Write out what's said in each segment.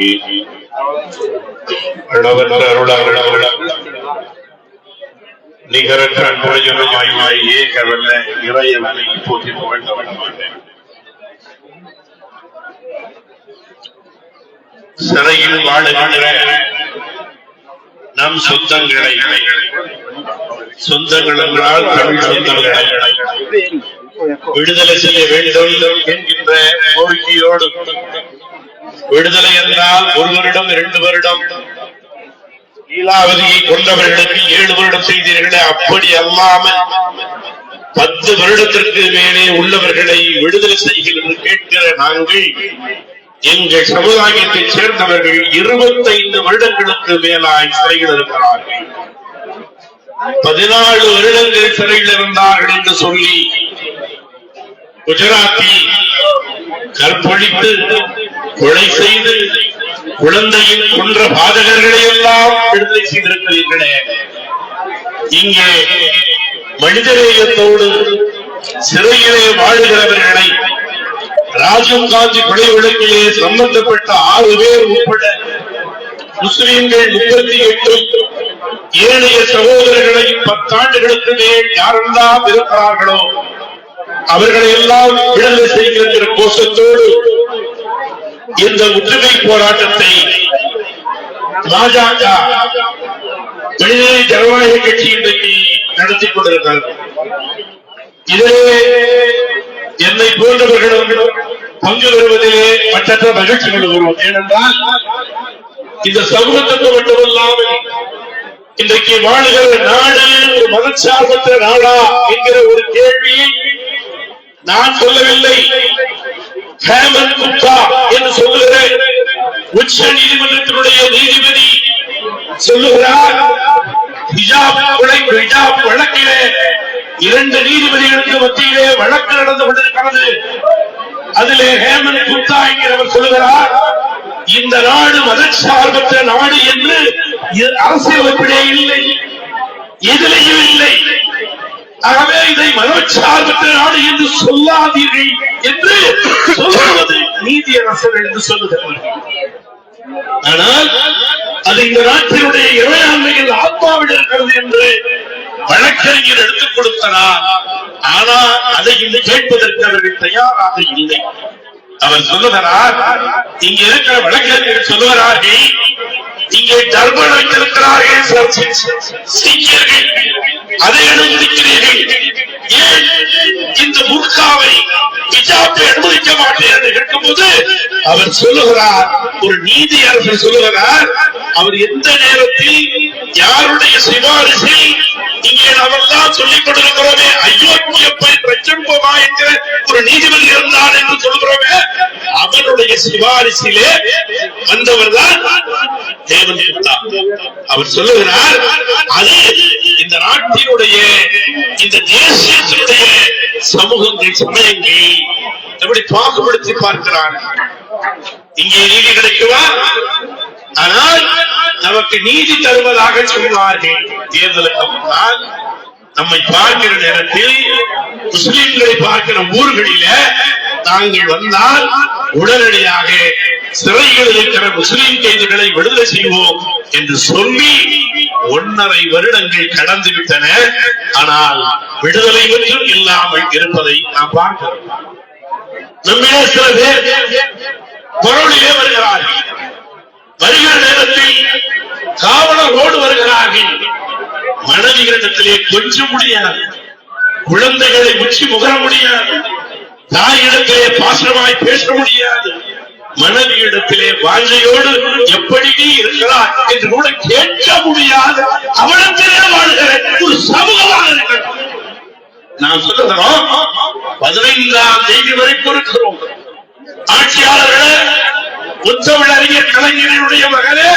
போற்றி அளவற்ற அருளாளர் நிகரற்ற அன்புடையமாய் ஏகவல்ல இறையவனை போற்றி புகழ்ந்தவன் சிறையில் வாழுகின்ற நம் சொந்தங்களை சொந்தங்கள் என்றால் தமிழ் சொந்தங்களை விடுதலை செய்ய வேண்டும் என்கின்ற கோரிக்கையோடு விடுதலை என்றால் ஒரு வருடம் இரண்டு வருடம். லீலாவதியை கொண்டவர்களுக்கு ஏழு வருடம் செய்தீர்களே அப்படி அல்லாமல் பத்து வருடத்திற்கு மேலே உள்ளவர்களை விடுதலை செய்கிறது கேட்கிற நாங்கள் எங்கள் சமுதாயத்தைச் சேர்ந்தவர்கள் இருபத்தைந்து வருடங்களுக்கு மேலாய் சிறையில் இருக்கிறார்கள். பதினாலு வருடங்கள் சிறையில் இருந்தார்கள் என்று சொல்லி குஜராத்தில் கற்பழித்து கொலை செய்து குழந்தையின் கொன்ற பாதகர்களை எல்லாம் விடுதலை செய்திருக்கிறீர்களே. இங்கே மனிதநேயத்தோடு சிறையிலே வாழ்கிறவர்களை ராஜீவ் காந்தி கொலை வழக்கிலே சம்பந்தப்பட்ட ஆறு பேர் உட்பட முஸ்லிம்கள் முப்பத்தி எட்டு ஏழைய சகோதரர்களை பத்தாண்டுகளுக்கு மேல் யாரெல்லாம் இருக்கிறார்களோ அவர்களை எல்லாம் விடுதலை செய்கின்ற கோஷத்தோடு இந்த முற்றுகை போராட்டத்தை பாஜக மனித ஜனநாயக கட்சி இன்றைக்கு நடத்தி கொண்டிருக்கிறார்கள் இதிலே என்னை போன்றவர்களும் பங்கு பெறுவதிலே மற்றற்ற மகிழ்ச்சி கொள்கிறோம் ஏனென்றால் இந்த சமூகத்துக்கு மட்டுமல்லாமல் இன்றைக்கு வாழ்கிற நாடு ஒரு மதச்சார்பற்ற நாடா என்கிற ஒரு கேள்வி நான் சொல்லவில்லை. ஹேமந்த் குப்தா என்று சொல்லுகிற உச்ச நீதிமன்றத்தினுடைய நீதிபதி சொல்லுகிறார் ஹிஜாப் கொலை ஹிஜாப் வழக்கிலே இரண்டு நீதிபதிகளுக்கு மத்தியிலே வழக்கு நடந்து கொண்டிருக்கிறது. அதிலே ஹேமந்த் குப்தா என்கிறவர் சொல்லுகிறார் இந்த நாடு மதச்சார்பற்ற நாடு என்று இ- அரசியலமைப்பிலே இல்லை. எதிலையும் இல்லை. ஆகவே இதை மதச்சார்பற்ற நாடு என்று சொல்லாதீர்கள் என்று சொல்லுவது நீதியரசர் என்று சொல்லுகிறார்கள் ஆனால் அது இந்த நாட்டினுடைய இறையாண்மையில் ஆத்மாவில் இருக்கிறது என்று வழக்கறிஞர் எடுத்துக் கொடுத்தனர் ஆனால் அதை இன்று கேட்பதற்கு அவர்கள் தயாராக இல்லை. அவர் சொல்லுகிறார் இங்க இருக்கிற வழக்கறிஞர் சொல்லுகிறார்கள் இங்கே தர்மம் வைத்திருக்கிறார்கள் சீக்கியர்கள். அதை அனுமதிக்கிறீர்கள் ஹிஜாபை மாட்டேன் என்று கேட்கும்போது அவர் சொல்லுகிறார் ஒரு நீதி சொல்லுகிறார் அவர் எந்த நேரத்தில் யாருடைய சிபாரிசை இங்கே நாமெல்லாம் சொல்லிக் கொண்டிருக்கிறோமே அயோக்கியப்பை பிரச்சன்பமா என்கிற ஒரு நீதிபதி இருந்தார் என்று சொல்கிறோமே அவனுடைய சிபாரிசிலே வந்தவர் தான் தேவன் அவர் சொல்லுகிறார் அது இந்த நாட்டினுடைய இந்த தேசியத்தினுடைய சமூகங்கள் சமயங்கள் எப்படி பாகுபடுத்தி பார்க்கிறான். இங்கே நீதி கிடைக்குமா? ஆனால் நமக்கு நீதி தருவதாக சொன்னார்கள் தேர்தலுக்கு முன்னால் நம்மை பார்க்கிற நேரத்தில் முஸ்லிம்களை பார்க்கிற ஊர்களில தாங்கள் வந்தால் உடனடியாக சிறையில் இருக்கிற முஸ்லிம் கைதிகளை விடுதலை செய்வோம் என்று சொல்லி ஒன்னரை வருடங்கள் கடந்து விட்டன. ஆனால் விடுதலை ஒன்றும் இல்லாமல் இருப்பதை நாம் பார்க்கிறோம். நம்மிலே சில பேர் பொருளிலே வருகிறார்கள். வருகிற நேரத்தில் காவலரோடு வருகிறார்கள். மனைவிகளிடத்திலே கொஞ்ச முடியாது. குழந்தைகளை உச்சி முகர முடியாது. தாயிடத்திலே பாசமாய் பேச முடியாது. மனைவியிடத்திலே வாழ்வையோடு எப்படி நீ இருக்கிறாய் என்று கூட கேட்க முடியாது அவளத்திலே வாழ்கிற ஒரு சமூகமாக இருக்கிறோம் நான் சொல்லுகிறோம் பதினைந்தாம் தேதி வரை பொறுக்கிறோம். ஆட்சியாளர்களே உத்தமிழ் அறிஞர் கலைஞரனுடைய மகளே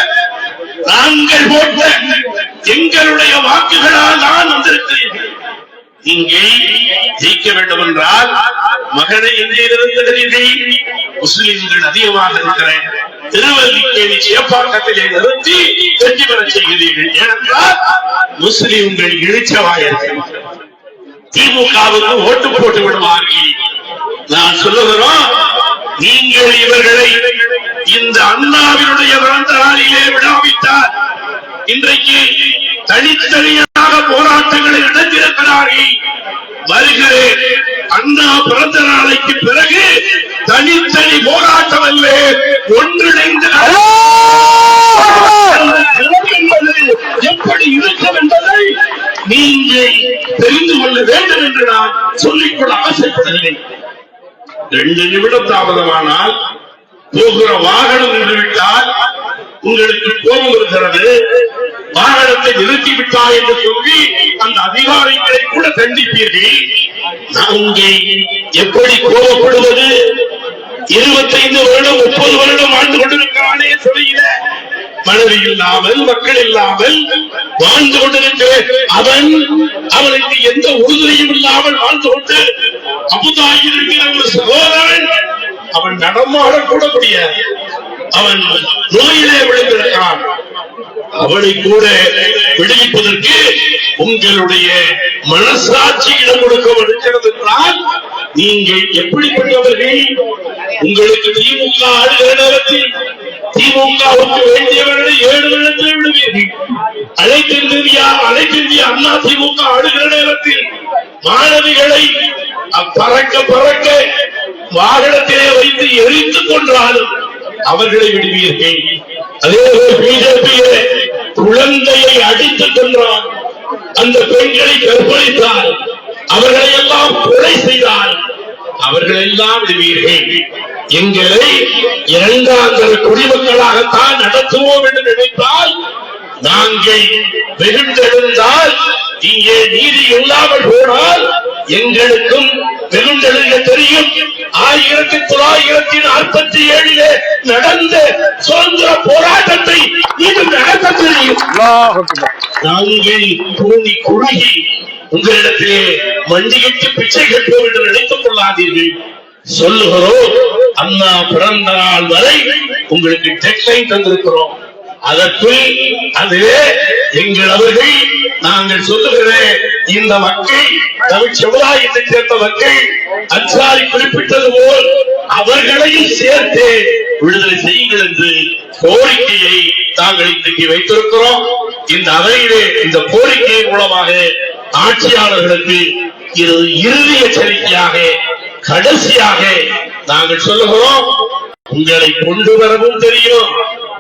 நாங்கள் போட்ட எங்களுடைய வாக்குகளால் தான் வந்திருக்கிறீர்கள் இங்கே ஜெயிக்க வேண்டும் என்றால் மகனை எங்கே நிறுத்துகிறீர்கள் முஸ்லிம்கள் அதிகமாக இருக்கிற திருவல்லிக்கேணி சேப்பாக்கத்திலே நிறுத்தி வெற்றி பெற செய்கிறீர்கள். ஏனென்றால் முஸ்லிம்கள் இழிச்சவாயிருக்கிறார்கள் திமுகவுக்கு ஓட்டு போட்டு விடுவார்கள். நான் சொல்லுகிறோம் நீங்கள் இவர்களை இந்த அண்ணாவினுடைய பிறந்த நாளிலே விடாவிட்டால் இன்றைக்கு தனித்தனியாக போராட்டங்களை நடத்தியிருக்கிறார்கள் வருகிறேன் அண்ணா பிறந்த நாளைக்கு பிறகு தனித்தனி போராட்டம் அல்ல. ஒன்றிணைந்து என்பது எப்படி இருக்கும் என்பதை நீங்கள் தெரிந்து கொள்ள வேண்டும் என்று நான் சொல்லிக்கொள்ள ஆசைப்படுகிறேன் ரெண்டு நிமிடம் தாமதமானால் போகிற வாகனம் நின்றுவிட்டால் உங்களுக்கு கோபம் இருக்கிறது வாகனத்தை நிறுத்திவிட்டாய் என்று சொல்லி அந்த அதிகாரிகளை கூட தண்டிப்பீர்கள். அங்கே எப்படி கோபப்படுவது? இருபத்தைந்து வருடம் முப்பது வருடம் ஆண்டு கொண்டிருக்கிறானே சிறையில மனைவி இல்லாமல் மக்கள் இல்லாமல் வாழ்ந்து கொண்டிருக்கிற அவன் அவனுக்கு எந்த உறுதுணையும் இல்லாமல் வாழ்ந்து கொண்டு அமுதாகி இருக்கிற ஒரு சகோதரன் அவன் நடமாடக்கூட முடியாது அவன் நோயிலே விழுந்திருக்கிறான். அவளை கூட விடுவிப்பதற்கு உங்களுடைய மனசாட்சி இடம் கொடுக்க வருகிறது என்றால் நீங்கள் எப்படிப்பட்டவர்கள்? உங்களுக்கு திமுக ஆளுகிற நேரத்தில் திமுகவுக்கு வேண்டியவர்களை ஏழு இடத்தில் விடுவீர்கள். அனைத்திந்தியா அனைத்திந்திய அண்ணா திமுக ஆளுகிற நேரத்தில் மாணவிகளை பறக்க பறக்க வாகனத்திலே வைத்து எரித்துக் கொன்றாலும் அவர்களை விடுவீர்கள். அதே பிஜேபியே குழந்தையை அடித்துக் கொன்றான். அந்த பெண்களை கற்பழித்தார். அவர்களை எல்லாம் கொலை செய்தார். அவர்கள் எல்லாம் விடுவீர்கள். எங்களை இரண்டாம் தர குடிமக்களாகத்தான் நடத்துவோம் என்று நினைத்தால் நாங்கள் வெகுண்டெழுந்தால் இங்கே நீதி இல்லாமல் போனால் எங்களுக்கும் வெகுண்டெழுக தெரியும். ஆயிரத்தி தொள்ளாயிரத்தி நாற்பத்தி ஏழிலே நடந்த போராட்டத்தை இது நடத்த தெரியும் நாங்கள் கூணி குறுகி உங்களிடத்திலே மண்டியிட்டு பிச்சை கேட்போம் என்று நினைத்துக் கொள்ளாதீர்கள். சொல்லுகிறோம் அண்ணா பிறந்த நாள் வரை உங்களுக்கு டெட்லைன் தந்திருக்கிறோம். அதற்குள் அதிலே எங்கள் அவர்கள் நாங்கள் சொல்லுகிற இந்த மக்கள் தமிழ் சமுதாயத்தை சேர்ந்த மக்கள் அச்சாரி குறிப்பிட்டது போல் அவர்களையும் சேர்த்து விடுதலை செய்யுங்கள் என்று கோரிக்கையை தாங்கள் இன்றைக்கு வைத்திருக்கிறோம். இந்த அவையிலே இந்த கோரிக்கையின் மூலமாக ஆட்சியாளர்களுக்கு இது இறுதி எச்சரிக்கையாக கடைசியாக நாங்கள் சொல்லுகிறோம். உங்களை கொண்டு வரவும் தெரியும்.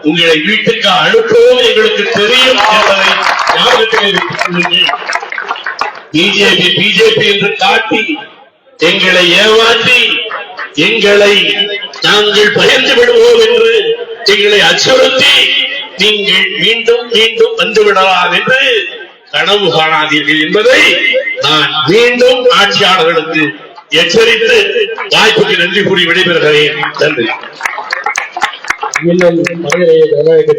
உங்களை வீட்டுக்கு அனுப்பவும் எங்களுக்கு தெரியும் என்பதை வைத்துக் பிஜேபி பிஜேபி என்று காட்டி எங்களை ஏமாற்றி எங்களை நாங்கள் பயந்து விடுவோம் என்று எங்களை அச்சுறுத்தி நீங்கள் மீண்டும் மீண்டும் வந்துவிடலாம் என்று கனவு காணாதீர்கள் என்பதை நான் மீண்டும் ஆட்சியாளர்களுக்கு எச்சரித்து வாய்ப்புக்கு நன்றி கூறி விடைபெறுகிறேன். நன்றி. இன்னும் மனிதநேய ஜனநாயக